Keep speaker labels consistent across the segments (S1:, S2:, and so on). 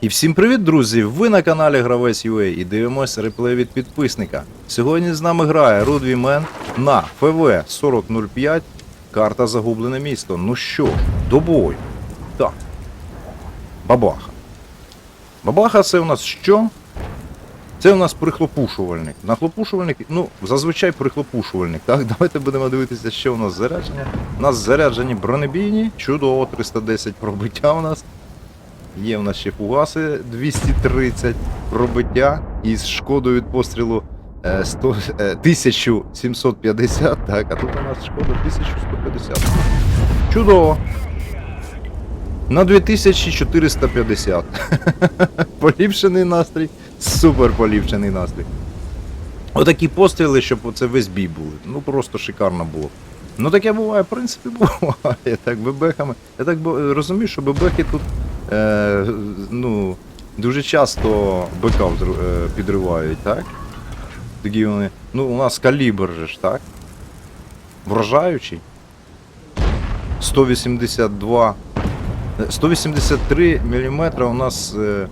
S1: І всім привіт, друзі! Ви на каналі Гравець UA і дивимося реплей від підписника. Сьогодні з нами грає Рудві Мен на ФВ 4005. Карта Загублене місто. Ну що, до бою. Так. Бабаха. Бабаха це у нас що? Це у нас прихлопушувальник. Нахлопушувальник, ну, зазвичай прихлопушувальник. Так, давайте будемо дивитися, що у нас зарядження. У нас заряджені бронебійні, чудово, 310 пробиття у нас. Є в нас ще фугаси 230 пробиття із шкодою від пострілу е, 100, е, 1750. Так, а тут у нас шкода 1150. Чудово. На 2450. Поліпшений настрій. Супер поліпшений настрій. Отакі постріли, щоб оце весь бій були. Ну просто шикарно було. Ну таке буває, в принципі, буває. Так, бебехами. Я так розумію, що бебехи тут е, ну, дуже часто взру- е, підривають, так? Такі вони. Ну, у нас калібр же ж, так? Вражаючий. 182. е, 183 мм у нас е,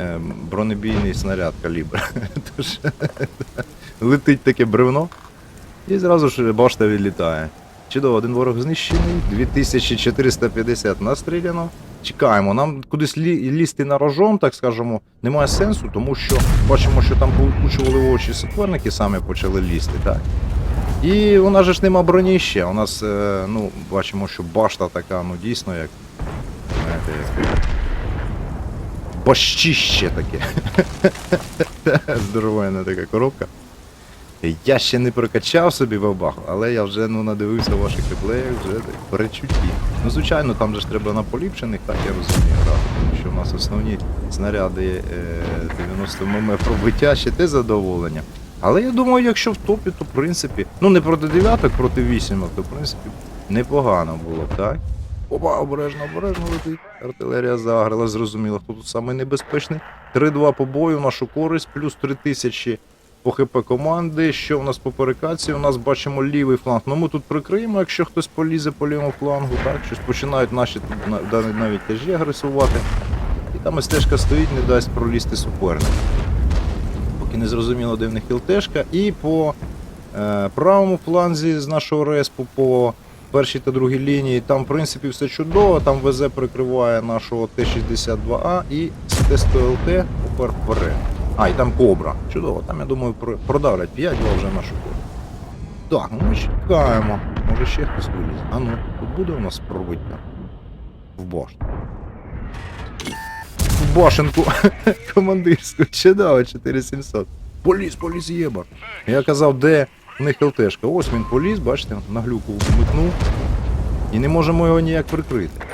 S1: е, бронебійний снаряд калібр. Тож летить таке бревно. І зразу ж башта відлітає. Чудово, один ворог знищений, 2450 настріляно. Чекаємо, нам кудись лі- лізти на рожон, так скажемо, немає сенсу, тому що бачимо, що там повикучували очі суперники, самі почали лізти, так. І у нас же ж нема броні ще. У нас, е, ну, бачимо, що башта така, ну дійсно, як. Знаєте, як. Бащище таке. Здоровенна така коробка. Я ще не прокачав собі бабаху, але я вже ну, надивився ваших реплеїв, вже так, перечутті. Ну, звичайно, там же ж треба на поліпшених, так я розумію, грати, тому що в нас основні снаряди е, 90 мм пробиття, ще те задоволення. Але я думаю, якщо в топі, то в принципі, ну не проти дев'яток, проти вісімок, то в принципі непогано було так? Опа, обережно, обережно летить. Артилерія заграла, зрозуміло, хто тут самий небезпечний. 3-2 по бою нашу користь, плюс 3000 по ХП команди. Що у нас по перекації? У нас бачимо лівий фланг. Ну ми тут прикриємо, якщо хтось полізе по лівому флангу, так? Щось починають наші тут навіть тяжі агресувати. І там стежка стоїть, не дасть пролізти суперник. Поки не зрозуміло, де в них ЛТшка. І по е, правому фланзі з нашого респу по першій та другій лінії, там в принципі все чудово, там ВЗ прикриває нашого Т-62А і Т-100ЛТ попер вперед. А, і там Кобра. Чудово, там я думаю продавлять 5 вже нашу Кобру. Так, ну ми чекаємо. Може ще хтось вилізе. А ну, тут буде у нас пробиття. В башню. В башенку командирську. Чудово, 4700. Поліз, поліз єбар. Я казав, де в них ЛТшка. Ось він поліз, бачите, на глюку вмикнув. І не можемо його ніяк прикрити.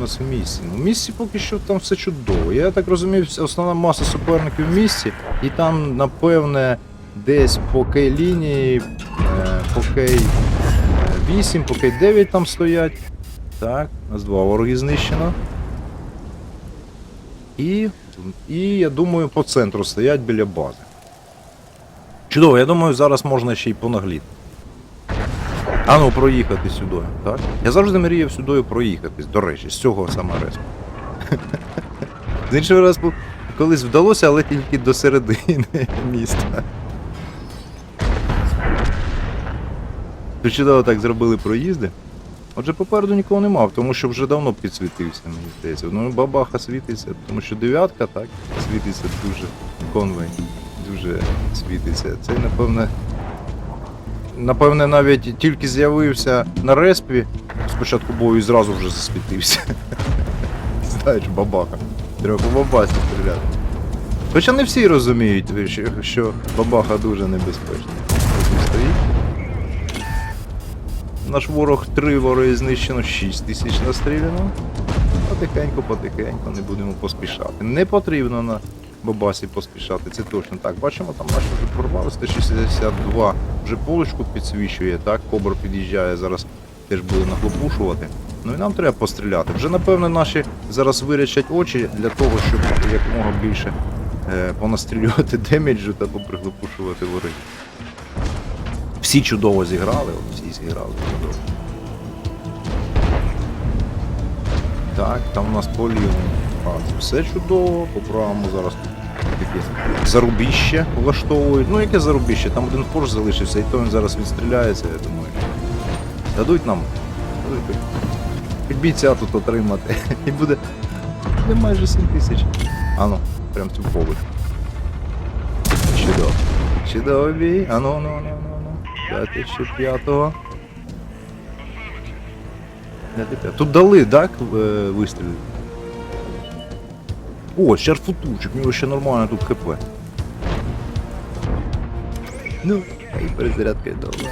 S1: Нас в місці? Ну, в місці поки що там все чудово. Я так розумію, основна маса суперників в місці, і там, напевне, десь по кей-лінії, е, по кей 8, по кей 9 там стоять. Так, нас два вороги знищено. І, і я думаю, по центру стоять біля бази. Чудово, я думаю, зараз можна ще й понагліти. А ну, проїхати сюди, так? Я завжди мріяв сюди проїхатись, до речі, з цього саме респу. З іншого респу колись вдалося, але тільки до середини міста. Чудово так зробили проїзди. Отже, попереду нікого не мав, тому що вже давно підсвітився, мені здається. Ну, бабаха світиться, тому що дев'ятка, так, світиться дуже конвей, дуже світиться. Цей, напевне, напевне, навіть тільки з'явився на респі, спочатку бою і зразу вже засвітився. Знаєш, бабаха. Треба по бабасі стріляти. Хоча не всі розуміють, що, бабаха дуже небезпечна. Наш ворог три вороги знищено, 6 тисяч настріляно. Потихеньку, потихеньку, не будемо поспішати. Не потрібно на бабасі поспішати, це точно так. Бачимо, там наші вже прорвали 162 вже полочку підсвічує, так, кобр під'їжджає, зараз теж буде нахлопушувати. Ну і нам треба постріляти. Вже напевно наші зараз вирячать очі для того, щоб якомога більше е, понастрілювати демеджу та поприглопушувати ворогів. Всі чудово зіграли, от всі зіграли чудово. Так, там у нас по. Все чудово, по правому зараз таке зарубіще влаштовують. Ну яке зарубіще? Там один форш залишився, і то він зараз відстріляється, я думаю. Дадуть нам. Бійця тут отримати. І буде. Буде майже 7 тисяч. А ну, прям цю поверх. Чудово. Чудово бій. А ну, ну, ну, ну, ну. П'ятий чи п'ятого. Тут дали, так, е, вистріли? О, шарфутурчик, у нього ще нормально тут ХП. Ну, і перезарядка довго.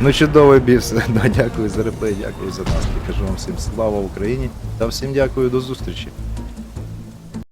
S1: Ну, чудовий біс. Да, дякую за реплей, дякую за нас. Кажу вам всім слава Україні та всім дякую до зустрічі.